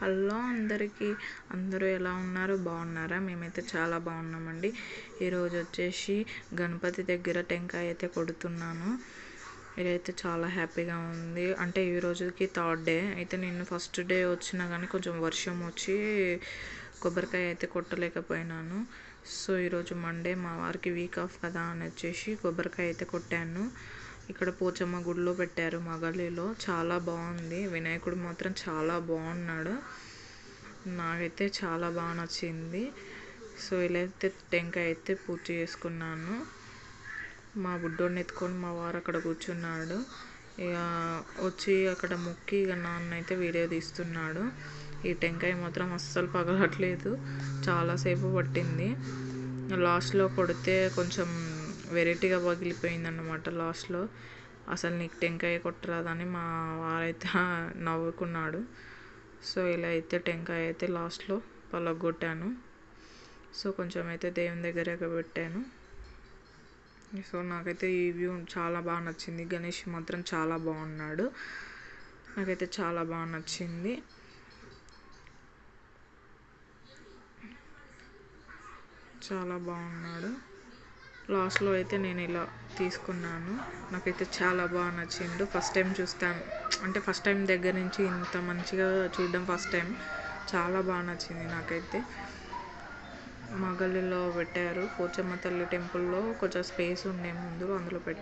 Hello అందరికీ. అందరూ ఎలా ఉన్నారు? బాగున్నారా? మేమైతే చాలా బాగున్నామండి. ఈరోజు వచ్చేసి గణపతి దగ్గర టెంకాయ అయితే కొడుతున్నాను. ఇదైతే చాలా హ్యాపీగా ఉంది. అంటే ఈ రోజుకి థర్డ్ డే. అయితే నేను ఫస్ట్ డే వచ్చినా కానీ కొంచెం వర్షం వచ్చి కొబ్బరికాయ అయితే కొట్టలేకపోయినాను. సో ఈరోజు మండే మా వారికి వీక్ ఆఫ్ కదా అని వచ్చేసి కొబ్బరికాయ అయితే కొట్టాను. ఇక్కడ పోచమ్మ గుడిలో పెట్టారు మగలిలో చాలా బాగుంది. వినాయకుడు మాత్రం చాలా బాగున్నాడు. నాకైతే చాలా బాగా నచ్చింది. సో ఇలా అయితే టెంకాయ అయితే పూజ చేసుకున్నాను. మా బుడ్డోడిని ఎత్తుకొని మా వారు అక్కడ కూర్చున్నాడు. ఇక వచ్చి అక్కడ మొక్కి ఇక నాన్న అయితే వీడియో తీస్తున్నాడు. ఈ టెంకాయ మాత్రం అస్సలు పగలట్లేదు. చాలాసేపు పట్టింది. లాస్ట్లో కొడితే కొంచెం వెరైటీగా పగిలిపోయిందన్నమాట లాస్ట్లో. అసలు నీకు టెంకాయ కొట్టరాదని మా వారైతే నవ్వుకున్నాడు. సో ఇలా అయితే టెంకాయ అయితే లాస్ట్లో పలగొట్టాను. సో కొంచెం అయితే దేవుని దగ్గర పెట్టాను సో నాకైతే ఈ వ్యూ చాలా బాగా నచ్చింది. గణేష్ మాత్రం చాలా బాగున్నాడు. నాకైతే చాలా బాగా నచ్చింది. చాలా బాగున్నాడు. లాస్ట్లో అయితే నేను ఇలా తీసుకున్నాను. నాకైతే చాలా బాగా నచ్చిండు. ఫస్ట్ టైం చూస్తాను అంటే ఫస్ట్ టైం దగ్గర నుంచి ఇంత మంచిగా చూడడం ఫస్ట్ టైం. చాలా బాగా నచ్చింది నాకైతే. మగలిలో పెట్టారు. పోచమ్మ తల్లి టెంపుల్లో కొంచెం స్పేస్ ఉండే ముందు అందులో పెట్టారు